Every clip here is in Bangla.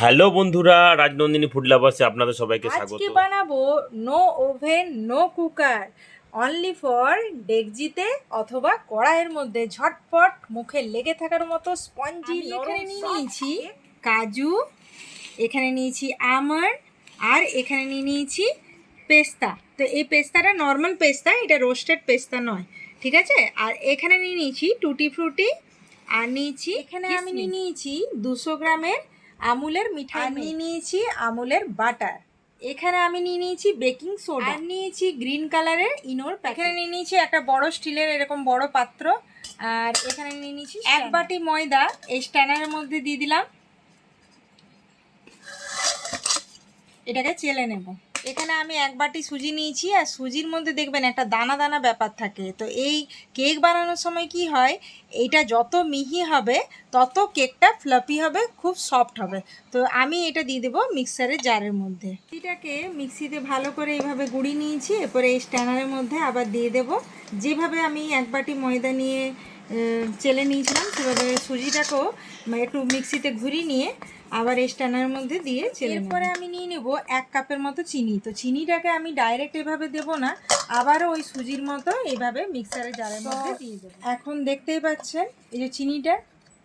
হ্যালো বন্ধুরা রাজনন্দিনী ফুড লাভার্সে আপনাদের সবাইকে স্বাগত। আজকে বানাবো no oven no cooker only for ডেকজিতে অথবা কড়াইয়ের মধ্যে ঝটপট মুখে লেগে থাকার মতো স্পঞ্জি এখানে এখানে নিয়ে নিয়ে নিয়েছি কাজু এখানে নিয়েছি আমন্ড আর এখানে নিয়ে নিয়েছি পেস্তা। তো এই পেস্তাটা নর্মাল পেস্তা এটা রোস্টেড পেস্তা নয় ঠিক আছে? আর এখানে নিয়ে নিয়েছি টুটি ফ্রুটি আর নিয়েছি এখানে আমি নিয়ে নিয়েছি দুশো গ্রামের আমুলের মিঠাই আমি নিয়ে নিয়েছি আমুলের বাটার। এখানে আমি নিয়ে নিয়েছি বেকিং সোডা। আর নিয়েছি গ্রিন কালারের ইনোর এখানে নিয়ে নিয়েছি একটা বড় স্টিলের এরকম বড় পাত্র। আর এখানে নিয়ে নিয়েছি এক বাটি ময়দা। এই স্ট্যানারের মধ্যে দিয়ে দিলাম। এটাকে চেলে নেব। এখানে আমি এক বাটি সুজি নিয়েছি, আর সুজির মধ্যে দেখবেন একটা দানা দানা ব্যাপার থাকে। তো এই কেক বানানোর সময় কি হয়, এইটা যত মিহি হবে, তত কেকটা ফ্লাপি হবে, খুব সফট হবে। তো আমি এটা দিয়ে দেবো মিক্সারের জারের মধ্যে। এটাকে মিক্সিতে ভালো করে এইভাবে গুঁড়ি নিয়েছি, এরপরে এই স্ট্যানারের মধ্যে আবার দিয়ে দেব। যেভাবে আমি এক বাটি ময়দা নিয়ে চেলে নিয়েছিলাম সেভাবে সুজিটাকেও মানে একটু মিক্সিতে ঘুরিয়ে নিয়ে আবার এই স্ট্যান্ডারের মধ্যে দিয়ে চেলে এরপরে আমি নিয়ে নেব এক কাপের মতো চিনি। তো চিনিটাকে আমি ডাইরেক্ট এভাবে দেবো না আবারও ওই সুজির মতো এইভাবে মিক্সারের জারের মধ্যে দিয়ে দেবো। এখন দেখতেই পাচ্ছেন এই যে চিনিটা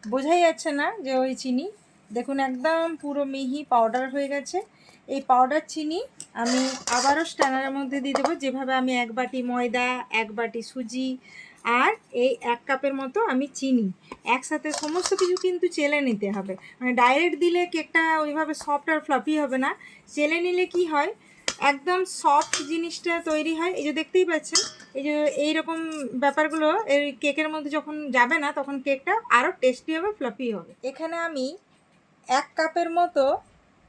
বোঝাই যাচ্ছে না যে ওই চিনি। দেখুন একদম পুরো মিহি পাউডার হয়ে গেছে। এই পাউডার চিনি আমি আবারও স্ট্যানারের মধ্যে দিয়ে দেবো যেভাবে আমি এক বাটি ময়দা এক বাটি সুজি আর এই এক কাপের মতো আমি চিনি। একসাথে সমস্ত কিছু কিন্তু চেলে নিতে হবে। মানে ডাইরেক্ট দিলে কেকটা ওইভাবে সফট আর ফ্লাফি হবে না। চেলে নিলে কি হয়? একদম সফট জিনিসটা তৈরি হয়। এই যে দেখতেই পাচ্ছেন, এই যে এইরকম ব্যাপারগুলো, এই কেকের মধ্যে যখন যাবে না, তখন কেকটা আরও টেস্টি হবে ফ্লাফি হবে। এখানে আমি এক কাপের মতো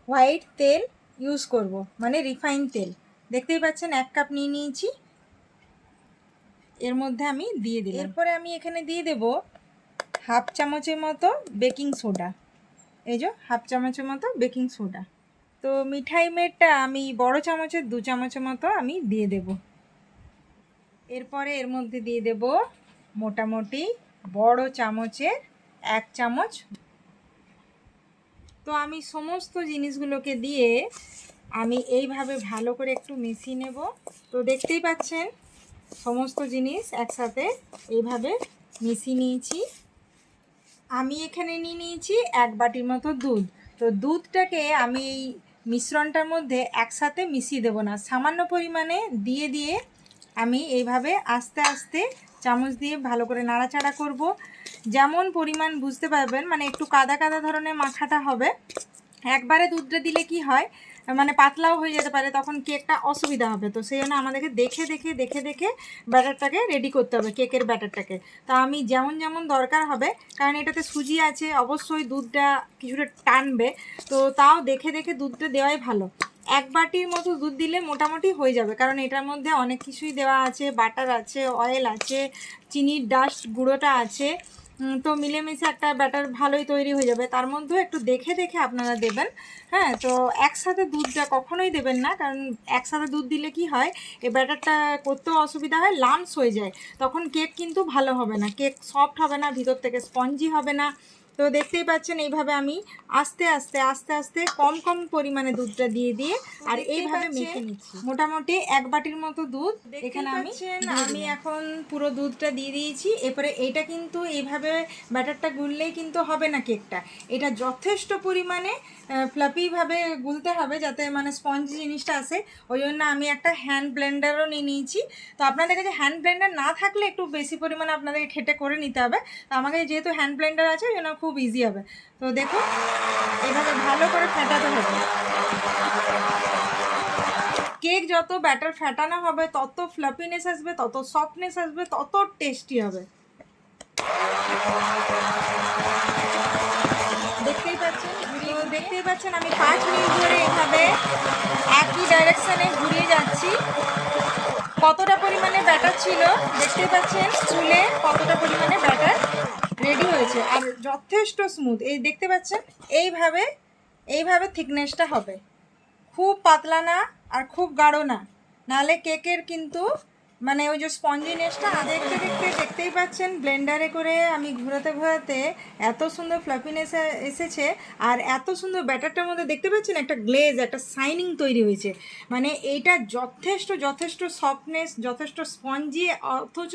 হোয়াইট তেল ইউজ করব মানে রিফাইন তেল। দেখতেই পাচ্ছেন, এক কাপ নিয়ে নিয়েছি। এর মধ্যে আমি দিয়ে দিলাম। এরপরে আমি এখানে দিয়ে দেব হাফ চামচের মতো বেকিং সোডা। এই যে হাফ চামচের মতো বেকিং সোডা। তো মিঠাই মেটটা আমি বড় চামচের, দু চামচের মতো আমি দিয়ে দেব। এরপরে এর মধ্যে দিয়ে দেব মোটামুটি বড় চামচের এক চামচ। তো আমি সমস্ত জিনিসগুলোকে দিয়ে আমি এইভাবে ভালো করে একটু মিশিয়ে নেব। তো দেখতেই পাচ্ছেন সমস্ত জিনিস একসাথে এইভাবে মিশিয়ে নিয়েছি। আমি এখানে নিয়ে নিয়েছি এক বাটির মতো দুধ। তো দুধটাকে আমি এই মিশ্রণটার মধ্যে একসাথে মিশিয়ে দেবো না। সামান্য পরিমাণে দিয়ে দিয়ে আমি এইভাবে আস্তে আস্তে চামচ দিয়ে ভালো করে নাড়াচাড়া করব। যেমন পরিমাণ বুঝতে পারবেন মানে একটু কাদা কাদা ধরনের মাখাটা হবে। একবারে দুধটা দিলে কি হয় মানে পাতলাও হয়ে যেতে পারে, তখন কেকটা অসুবিধা হবে। তো সেই জন্য আমাদেরকে দেখে দেখে দেখে দেখে ব্যাটারটাকে রেডি করতে হবে, কেকের ব্যাটারটাকে। তা আমি যেমন যেমন দরকার হবে, কারণ এটাতে সুজি আছে, অবশ্যই দুধটা কিছুটা টানবে, তো তাও দেখে দেখে দুধটা দেওয়াই ভালো। এক বাটির মতো দুধ দিলে মোটামুটি হয়ে যাবে, কারণ এটার মধ্যে অনেক কিছুই দেওয়া আছে, বাটার আছে অয়েল আছে, চিনির ডাস্ট গুঁড়োটা আছে। তো মিলেমিশে একটা ব্যাটার ভালোই তৈরি হয়ে যাবে। তার মধ্যেও একটু দেখে দেখে আপনারা দেবেন। হ্যাঁ তো একসাথে দুধটা কখনোই দেবেন না, কারণ একসাথে দুধ দিলে কি হয় এ ব্যাটারটা করতেও অসুবিধা হয়, লামস হয়ে যায়। তখন কেক কিন্তু ভালো হবে না। কেক সফট হবে না, ভিতর থেকে স্পঞ্জি হবে না। তো দেখতেই পাচ্ছেন এইভাবে আমি আস্তে আস্তে আস্তে আস্তে কম কম পরিমাণে দুধটা দিয়ে দিয়ে আর এইভাবে মেখে নিচ্ছি। মোটামুটি এক বাটির মতো দুধ এখানে আমি আমি এখন পুরো দুধটা দিয়ে দিয়েছি। এরপরে এটা কিন্তু এইভাবে ব্যাটারটা গুললেই কিন্তু হবে না কেকটা। এটা যথেষ্ট পরিমাণে ফ্লাপিভাবে গুলতে হবে যাতে মানে স্পঞ্জ জিনিসটা আসে। ওই জন্য আমি একটা হ্যান্ড ব্লেন্ডারও নিয়ে নিয়েছি। তো আপনাদের কাছে হ্যান্ড ব্লেন্ডার না থাকলে একটু বেশি পরিমাণে আপনাদেরকে খেটে করে নিতে হবে। তো আমাকে যেহেতু হ্যান্ড ব্লেন্ডার আছে ওই জন্য খুব ইজি হবে। তো দেখুন এভাবে ভালো করে ফেটাতে হবে। কেক যত ব্যাটার ফেটানো হবে, তত ফ্লাপিনেস আসবে, তত সফটনেস আসবে, তত টেস্টি হবে। দেখতেই পাচ্ছেন? দেখতেই পাচ্ছেন, আমি পাঁচ মিনিট ধরে এভাবে একই ডাইরেকশনে ঘুরিয়ে যাচ্ছি। কতটা পরিমাণে ব্যাটার ছিল দেখতে পাচ্ছেন, চুলে কতটা পরিমাণে ব্যাটার রেডি হয়েছে। আর যথেষ্ট স্মুথ এই দেখতে পাচ্ছেন, এইভাবে এইভাবে থিকনেসটা হবে। খুব পাতলা না আর খুব গাঢ় না। নাহলে কেকের কিন্তু মানে ওই যে স্পঞ্জিনেসটা দেখতে দেখতে দেখতেই পাচ্ছেন ব্লেন্ডারে করে আমি ঘোরাতে ঘোরাতে এত সুন্দর ফ্লাফিনেস এসেছে আর এত সুন্দর ব্যাটারটার মধ্যে দেখতে পাচ্ছেন একটা গ্লেজ একটা সাইনিং তৈরি হয়েছে। মানে এইটা যথেষ্ট যথেষ্ট সফটনেস যথেষ্ট স্পঞ্জি অথচ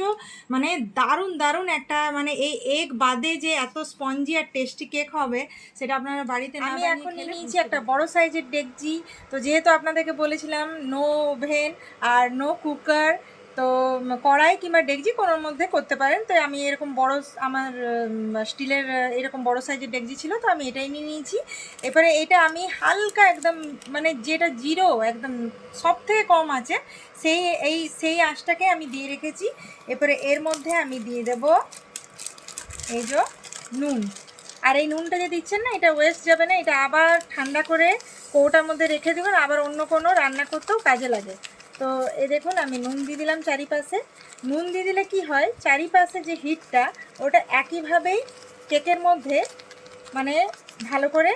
মানে দারুণ দারুণ একটা মানে এই এগ বাদে যে এত স্পঞ্জি আর টেস্টি কেক হবে সেটা আপনারা বাড়িতে আমি এখন নিয়েছি একটা বড় সাইজের ডেকজি তো যেহেতু আপনাদেরকে বলেছিলাম নো ওভেন আর নো কুকার তো কড়াই কিংবা ডেকজি কোনোর মধ্যে করতে পারেন। তো আমি এরকম বড় আমার স্টিলের এরকম বড় সাইজের ডেকজি ছিল, তো আমি এটাই নিয়ে নিয়েছি। এরপরে এটা আমি হালকা একদম মানে যেটা জিরো, একদম সব থেকে কম আছে, সেই, এই, সেই আঁশটাকে আমি দিয়ে রেখেছি। এরপরে এর মধ্যে আমি দিয়ে দেব এই যে নুন। আর এই নুনটা যে দিচ্ছেন না, এটা ওয়েস্ট যাবে না, এটা আবার ঠান্ডা করে কৌটার মধ্যে রেখে দেবেন, আবার অন্য কোনো রান্না করতেও কাজে লাগে। তো এ দেখুন, আমি নুন দিয়ে দিলাম চারিপাশে। নুন দিয়ে দিলে কি হয়? চারিপাশে যে হিটটা, ওটা একইভাবেই কেকের মধ্যে মানে ভালো করে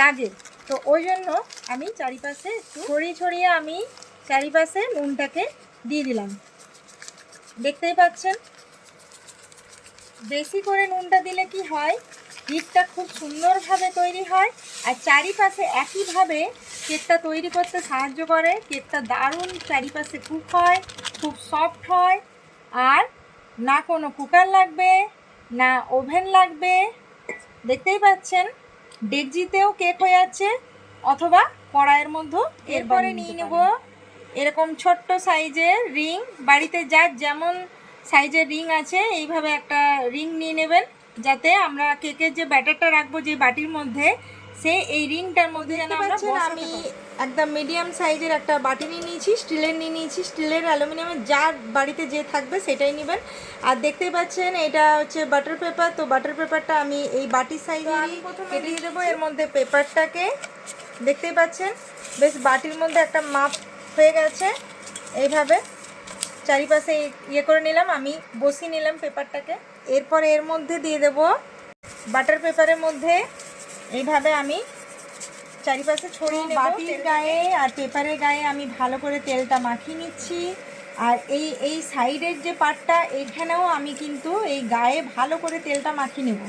লাগে। তো ওই জন্য আমি চারিপাশে ছড়িয়ে ছড়িয়ে আমি চারিপাশে নুনটাকে দিয়ে দিলাম। দেখতেই পাচ্ছেন? বেশি করে নুনটা দিলে কি হয়? হিটটা খুব সুন্দরভাবে তৈরি হয় আর চারিপাশে একইভাবে কেকটা তৈরি করতে সাহায্য করে। কেকটা দারুণ চারিপাশে কুক হয় খুব সফট হয় আর না কোনো কুকার লাগবে না ওভেন লাগবে। দেখতেই পাচ্ছেন ডেকজিতেও কেক হয়ে যাচ্ছে অথবা কড়াইয়ের মধ্যে এরপরে নিয়ে নেব। এরকম ছোট্ট সাইজের রিং বাড়িতে যার যেমন সাইজের রিং আছে এইভাবে একটা রিং নিয়ে নেবেন যাতে আমরা কেকের যে ব্যাটারটা রাখব যে বাটির মধ্যে সে এই রিংটার মধ্যে যেন আমরা আমি একদম মিডিয়াম সাইজের একটা বাটি নিয়ে নিয়েছি স্টিলের নিয়ে নিয়েছি স্টিলের অ্যালুমিনিয়ামের যার বাড়িতে যে থাকবে সেটাই নেবেন। আর দেখতেই পাচ্ছেন এটা হচ্ছে বাটার পেপার তো বাটার পেপারটা আমি এই বাটির সাইজেরই কেটে দিয়ে দেবো। এর মধ্যে পেপারটাকে দেখতেই পাচ্ছেন বেশ বাটির মধ্যে একটা মাপ হয়ে গেছে। এইভাবে চারিপাশে ইয়ে করে নিলাম আমি বসিয়ে নিলাম পেপারটাকে এরপর এর মধ্যে দিয়ে দেব বাটার পেপারের মধ্যে এইভাবে আমি চারিপাশে ছড়িয়ে নেব। বাটির গায়ে আর পেপারের গায়ে আমি ভালো করে তেলটা মাখিয়ে নিচ্ছি। আর এই এই সাইডের যে পাটটা এখানেও আমি কিন্তু এই গায়ে ভালো করে তেলটা মাখিয়ে নেব।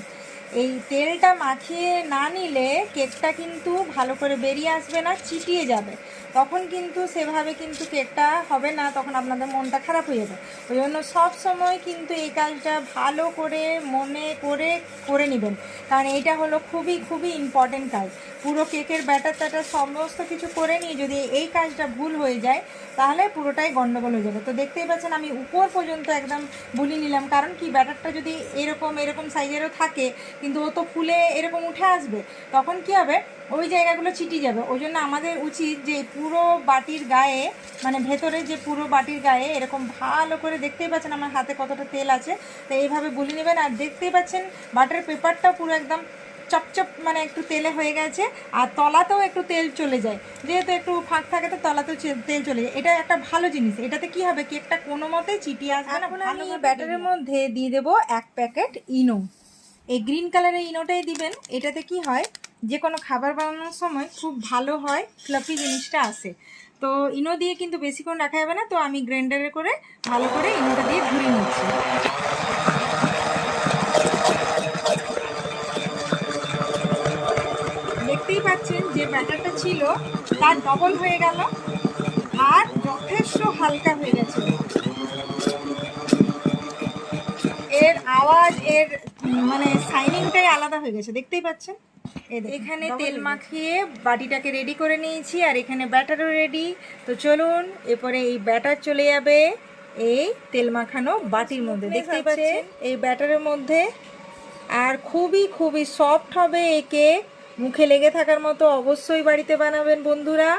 এই তেলটা মাখিয়ে না নিলে কেকটা কিন্তু ভালো করে বেরিয়ে আসবে না চিটিয়ে যাবে। তখন কিন্তু সেভাবে কিন্তু কেকটা হবে না, তখন আপনাদের মনটা খারাপ হয়ে যাবে। ওই জন্য সব সময় কিন্তু এই কাজটা ভালো করে মনে করে করে নেবেন। কারণ এইটা হলো খুবই খুবই ইম্পর্টেন্ট কাজ। পুরো কেকের ব্যাটার ট্যাটার সমস্ত কিছু করে নিয়ে যদি এই কাজটা ভুল হয়ে যায়, তাহলে পুরোটাই গন্ডগোল হয়ে যাবে। তো দেখতেই পাচ্ছেন আমি উপর পর্যন্ত একদম বুলি নিলাম। কারণ কি, ব্যাটারটা যদি এরকম এরকম সাইজেরও থাকে, কিন্তু ও তো ফুলে এরকম উঠে আসবে, তখন কি হবে? ওই জায়গাগুলো চিটি যাবে। ওই জন্য আমাদের উচিত যে পুরো বাটির গায়ে মানে ভেতরে যে পুরো বাটির গায়ে এরকম ভালো করে দেখতেই পাচ্ছেন আমার হাতে কতটা তেল আছে। তো এইভাবে বুলি নেবেন আর দেখতেই পাচ্ছেন বাটার পেপারটা পুরো একদম চপচপ মানে একটু তেলে হয়ে গেছে আর তলাতেও একটু তেল চলে যায়। যেহেতু একটু ফাঁক থাকে তো তলাতেও তেল চলে যায়। এটা একটা ভালো জিনিস। এটাতে কি হবে কেকটা কোনো মতেই চিটিয়ে আসবে না আমি ব্যাটারের মধ্যে দিয়ে দেবো এক প্যাকেট ইনো। এই গ্রিন কালারের ইনোটাই দিবেন। এটাতে কি হয়? যে কোনো খাবার বানানোর সময় খুব ভালো হয় ফ্লাফি জিনিসটা আসে তো ইনো দিয়ে কিন্তু বেশিক্ষণ রাখা যাবে না, তো আমি গ্রাইন্ডারে করে ভালো করে ইনোটা দিয়ে ঘুরিয়ে নিচ্ছি। দেখতেই পাচ্ছেন যে ব্যাটারটা ছিল, তার ডবল হয়ে গেল আর যথেষ্ট হালকা হয়ে গেছে। এর আওয়াজ, এর মানে সাইনিংটাই আলাদা হয়ে গেছে, দেখতেই পাচ্ছেন? এখানে তেল মাখিয়ে বাটিটাকে রেডি করে নিয়েছি আর এখানে ব্যাটারও রেডি তো চলুন এরপরে এই ব্যাটার চলে যাবে এই তেল মাখানো বাটির মধ্যে। দেখতেই পাচ্ছেন? এই ব্যাটারের মধ্যে। আর খুবই খুবই সফট হবে একে। মুখে লেগে থাকার মতো অবশ্যই বাড়িতে বানাবেন বন্ধুরা।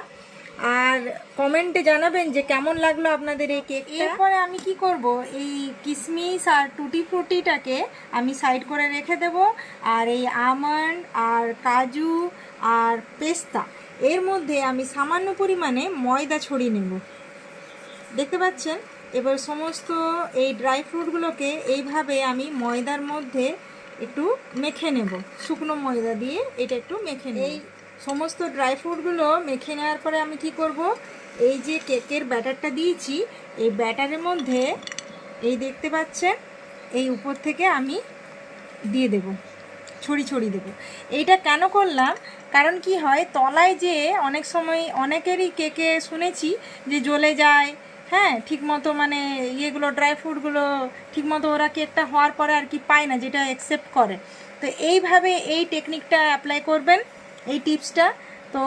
আর কমেন্টে জানাবেন যে কেমন লাগল আপনাদের এই কেক এরপরে আমি কি করব? এই কিশমিশ আর টুটি ফ্রুটিটাকে আমি সাইড করে রেখে দেব। আর এই আমন্ড আর কাজু আর পেস্তা এর মধ্যে আমি সামান্য পরিমাণে ময়দা ছড়িয়ে নেব। দেখতে পাচ্ছেন? এবার সমস্ত এই ড্রাই ফ্রুটগুলোকে এইভাবে আমি ময়দার মধ্যে একটু মেখে নেব। শুকনো ময়দা দিয়ে এটা একটু মেখে নেব। এই সমস্ত ড্রাই ফ্রুটগুলো মেখে নেওয়ার পরে আমি কি করব? এই যে কেকের ব্যাটারটা দিয়েছি, এই ব্যাটারের মধ্যে এই দেখতে পাচ্ছেন, এই উপর থেকে আমি দিয়ে দেব, ছড়ি ছড়ি দেবো। এইটা কেন করলাম? কারণ কি হয়, তলায় যে অনেক সময় অনেকেরই কেকে শুনেছি যে জ্বলে যায় হ্যাঁ ঠিকমতো মানে ইয়েগুলো ড্রাই ফ্রুটগুলো ঠিকমতো ওরা কেকটা হওয়ার পরে আর কি পায় না, যেটা অ্যাকসেপ্ট করে। তো এইভাবে এই টেকনিকটা অ্যাপ্লাই করবেন। এই টিপসটা। তো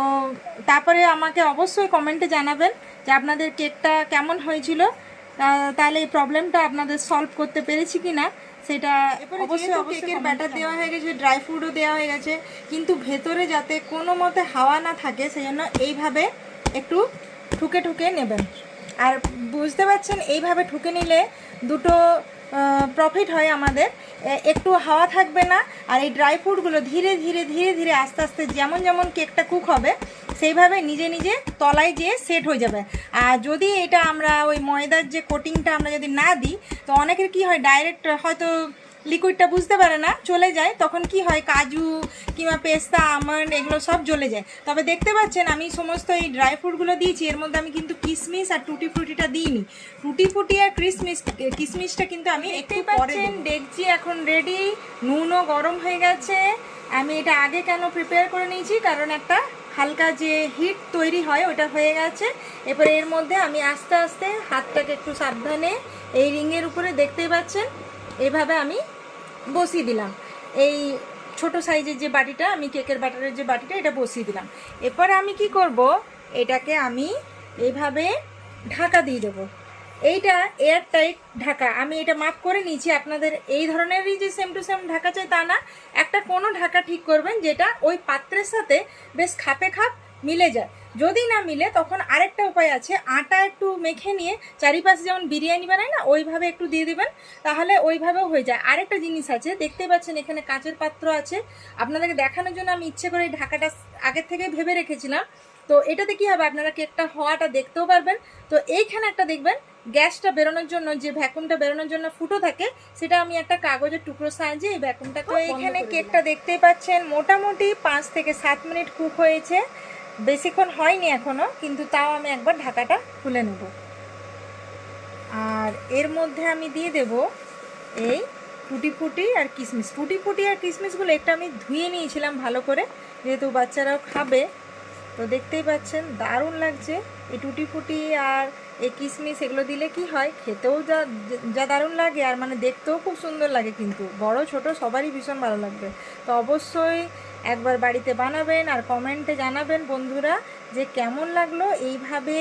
তারপরে আমাকে অবশ্যই কমেন্টে জানাবেন যে আপনাদের কেকটা কেমন হয়েছিল। তাহলে এই প্রবলেমটা আপনাদের সলভ করতে পেরেছি কি না সেটা অবশ্যই কেকের ব্যাটার দেওয়া হয়ে গেছে ড্রাই ফ্রুটও দেওয়া হয়ে গেছে কিন্তু ভেতরে যাতে কোনো মতে হাওয়া না থাকে সেই জন্য এইভাবে একটু ঠুকে ঠুকে নেবেন। আর বুঝতে পারছেন এইভাবে ঠুকে নিলে দুটো প্রফিট হয় আমাদের। একটু হাওয়া থাকবে না, আর এই ড্রাই ফ্রুটগুলো ধীরে ধীরে ধীরে ধীরে আস্তে আস্তে যেমন যেমন কেকটা কুক হবে, সেইভাবে নিজে নিজে তলায় যেয়ে সেট হয়ে যাবে। আর যদি এটা আমরা ওই ময়দার যে কোটিংটা আমরা যদি না দিই, তো অনেকের কি হয় ডাইরেক্ট হয়তো লিকুইডটা বুঝতে পারে না চলে যায় তখন কি হয় কাজু কিংবা পেস্তা আমন্ড এগুলো সব জ্বলে যায়। তবে দেখতে পাচ্ছেন আমি সমস্ত এই ড্রাই ফ্রুটগুলো দিয়েছি এর মধ্যে আমি কিন্তু কিশমিশ আর টুটি ফ্রুটিটা দিইনি। টুটি ফুটি আর ক্রিসমিস কিশমিশটা কিন্তু আমি একটু পাচ্ছেন ডেকচি এখন রেডি নুনও গরম হয়ে গেছে। আমি এটা আগে কেন প্রিপেয়ার করে নিয়েছি কারণ একটা হালকা যে হিট তৈরি হয় ওটা হয়ে গেছে। এরপরে এর মধ্যে আমি আস্তে আস্তে হাতটাকে একটু সাবধানে এই রিংয়ের উপরে দেখতেই পাচ্ছেন এভাবে আমি বসিয়ে দিলাম। এই ছোট সাইজের যে বাটিটা, আমি কেকের বাটারের যে বাটিটা, এটা বসিয়ে দিলাম। এরপরে আমি কি করব? এটাকে আমি এইভাবে ঢাকা দিয়ে দেবো। এইটা এয়ার টাইট ঢাকা। আমি এটা মাপ করে নিয়েছি, আপনাদের এই ধরনেরই যে সেম টু সেম ঢাকা চাই তা না। একটা কোনো ঢাকা ঠিক করবেন, যেটা ওই পাত্রের সাথে বেশ খাপে খাপ মিলে যায়। যদি না মিলে তখন আরেকটা উপায় আছে। আটা একটু মেখে নিয়ে চারিপাশে যেমন বিরিয়ানি বানায় না ওইভাবে একটু দিয়ে দেবেন তাহলে ওইভাবেও হয়ে যায়। আরেকটা জিনিস আছে দেখতে পাচ্ছেন এখানে কাঁচের পাত্র আছে। আপনাদেরকে দেখানোর জন্য আমি ইচ্ছে করে এই ঢাকাটা আগের থেকে ভেবে রেখেছিলাম। তো এটাতে কি হবে? আপনারা কেকটা হওয়াটা দেখতেও পারবেন? তো এইখানে একটা দেখবেন গ্যাসটা বেরোনোর জন্য যে ভ্যাকুমটা বেরোনোর জন্য ফুটো থাকে সেটা আমি একটা কাগজের টুকরো সাহায্যে এই ভ্যাকুমটা তো এইখানে কেকটা দেখতেই পাচ্ছেন মোটামুটি পাঁচ থেকে সাত মিনিট কুক হয়েছে। বেশিক্ষণ হয়নি এখনও, কিন্তু তাও আমি একবার ঢাকাটা খুলে নেব। আর এর মধ্যে আমি দিয়ে দেব এই টুটি ফুটি আর কিশমিশ টুটি ফুটি আর কিশমিশগুলো একটা আমি ধুয়ে নিয়েছিলাম ভালো করে, যেহেতু বাচ্চারাও খাবে। তো দেখতেই পাচ্ছেন, দারুণ লাগছে। এই টুটি ফুটি আর এই কিশমিশ এগুলো দিলে কি হয়, খেতেও যা যা দারুণ লাগে আর মানে দেখতেও খুব সুন্দর লাগে কিন্তু। বড়, ছোট, সবারই ভীষণ ভালো লাগবে। তো অবশ্যই একবার বাড়িতে বানাবেন আর কমেন্টে জানাবেন বন্ধুরা যে কেমন লাগল এইভাবে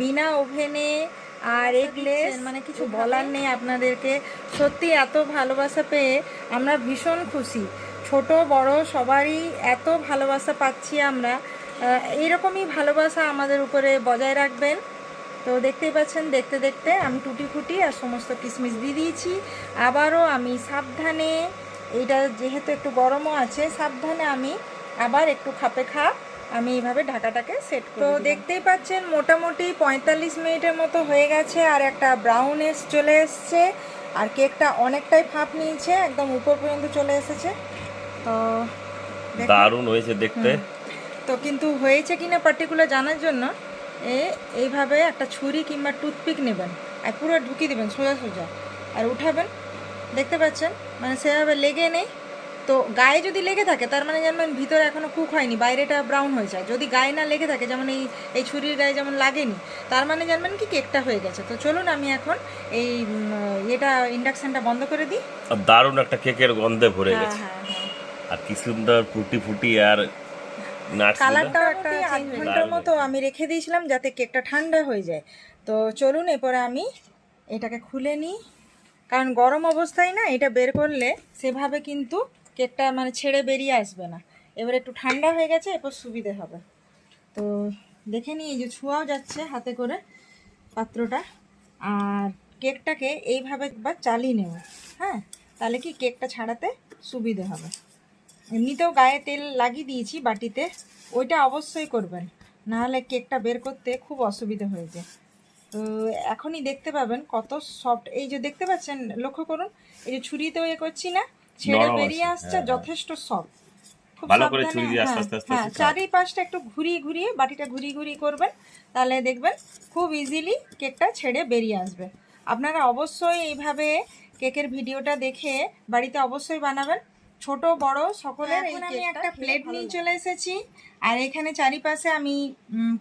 বিনা ওভেনে আর এগলে মানে কিছু বলার নেই আপনাদেরকে। সত্যি এত ভালোবাসা পেয়ে আমরা ভীষণ খুশি। ছোট বড় সবারই এত ভালোবাসা পাচ্ছি আমরা। এইরকমই ভালোবাসা আমাদের উপরে বজায় রাখবেন। তো দেখতেই পাচ্ছেন দেখতে দেখতে আমি টুটি ফুটি আর সমস্ত কিশমিশ দিয়ে দিয়েছি। আবারও আমি সাবধানে এইটা যেহেতু একটু গরমও আছে সাবধানে আমি আবার একটু খাপে খাপ আমি এইভাবে ঢাকাটাকে সেট তো দেখতেই পাচ্ছেন মোটামুটি পঁয়তাল্লিশ মিনিটের মতো হয়ে গেছে আর একটা ব্রাউনেস চলে এসছে আর কেকটা অনেকটাই ফাঁপ নিয়েছে একদম উপর পর্যন্ত চলে এসেছে। তো দেখুন। দারুণ হয়েছে দেখতে। তো কিন্তু হয়েছে কিনা পার্টিকুলার জানার জন্য এ এইভাবে একটা ছুরি কিংবা টুথপিক নেবেন আর পুরো ঢুকিয়ে দেবেন সোজা সোজা আর উঠাবেন। দেখতে পাচ্ছেন? মানে সেভাবে লেগে নেই। তো গায়ে যদি লেগে থাকে তার মানে জানবেন ভিতরে এখনও কুক হয়নি বাইরেটা ব্রাউন হয়ে যায়। যদি গায়ে না লেগে থাকে যেমন এই এই ছুরির গায়ে যেমন লাগেনি তার মানে জানবেন কি কেকটা হয়ে গেছে। তো চলুন আমি এখন এই এটা ইন্ডাকশানটা বন্ধ করে দিই। আর দারুণ একটা কেকের গন্ধে ভরে হ্যাঁ গেছে। হ্যাঁ হ্যাঁ। আর কি সুন্দর ফুটি ফুটি আর কালারটাও একটা আধ ঘণ্টার মতো আমি রেখে দিয়েছিলাম যাতে কেকটা ঠান্ডা হয়ে যায়। তো চলুন এরপরে আমি এটাকে খুলে নিই। কারণ গরম অবস্থায় না এটা বের করলে সেভাবে কিন্তু কেকটা মানে ছেড়ে বেরিয়ে আসবে না। এবার একটু ঠান্ডা হয়ে গেছে, এরপর সুবিধে হবে। তো দেখে নিই, এই যে ছোঁয়াও যাচ্ছে হাতে করে পাত্রটা। আর কেকটাকে এইভাবে একবার চালিয়ে নেব হ্যাঁ? তাহলে কি কেকটা ছাড়াতে সুবিধে হবে। এমনিতেও গায়ে তেল লাগিয়ে দিয়েছি বাটিতে, ওইটা অবশ্যই করবেন। নাহলে কেকটা বের করতে খুব অসুবিধা হয়ে যায়। এখনই দেখতে পাবেন কত সফট এই যে দেখতে পাচ্ছেন লক্ষ্য করুন এই যে ছুরিতেও এ করছি না ছেড়ে বেরিয়ে আসছে হ্যাঁ, হ্যাঁ। যথেষ্ট সফট খুব হ্যাঁ, চারিপাশটা একটু ঘুরিয়ে ঘুরিয়ে বাটিটা ঘুরিয়ে ঘুরিয়ে করবেন তাহলে দেখবেন খুব ইজিলি কেকটা ছেড়ে বেরিয়ে আসবে। আপনারা অবশ্যই এইভাবে কেকের ভিডিওটা দেখে বাড়িতে অবশ্যই বানাবেন। ছোট বড় সকলের এখন আমি একটা প্লেট নিয়ে চলে এসেছি। আর এখানে চারিপাশে আমি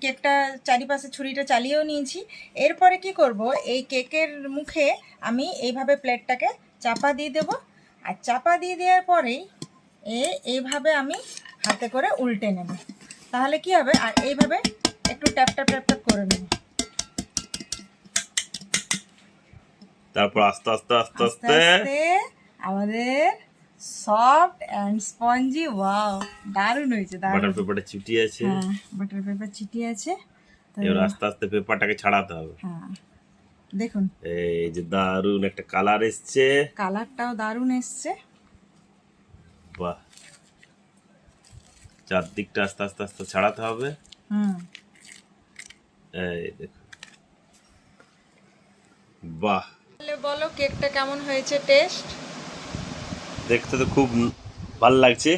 কেকটা চারিপাশে ছুরিটা চালিয়েও নিয়েছি। এরপরে কি করব? এই কেকের মুখে আমি এইভাবে প্লেটটাকে চাপা দিয়ে দেব। আর চাপা দিয়ে দেওয়ার পরেই এ এইভাবে আমি হাতে করে উল্টে নেব। তাহলে কি হবে? আর এইভাবে একটু ট্যাপ ট্যাপ ট্যাপ ট্যাপ করে নেব। তারপর আস্তে আস্তে আস্তে আস্তে। আস্তে আস্তে আমাদের সফট অ্যান্ড স্পঞ্জি ওয়াও দারুণ হয়েছে বাটার পেপারটা চিটি আছে। হ্যাঁ বাটার পেপার চিটি আছে। এবার আস্তে আস্তে পেপারটাকে ছাড়াতে হবে। হ্যাঁ দেখুন। এই যে দারুণ একটা কালার এসছে। কালারটাও দারুণ এসছে। বাহ। চারদিকটা আস্তে আস্তে আস্তে ছাড়াতে হবে। হুম। এই দেখো বাহ। বলো কেকটা কেমন হয়েছে টেস্ট দেখতে তো খুব ভালো লাগছে।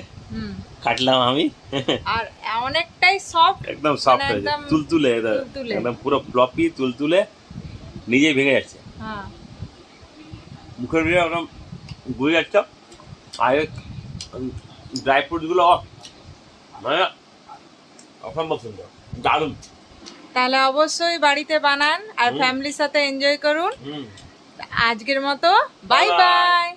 কাটলাম আমি। আর অনেকটাই সফট একদম সফট মানে হয়েছে একদম তুলতুলে একদম পুরো ফ্লপি তুলতুলে নিজেই ভেঙে যাচ্ছে। হ্যাঁ। মুখের ভিতরে একদম বুঝে যাচ্ছে। আর ড্রাই ফ্রুটসগুলো মানে অসম্ভব সুন্দর দারুণ। তাহলে অবশ্যই বাড়িতে বানান আর ফ্যামিলির সাথে এনজয় করুন। আজকের মতো বাই. বাই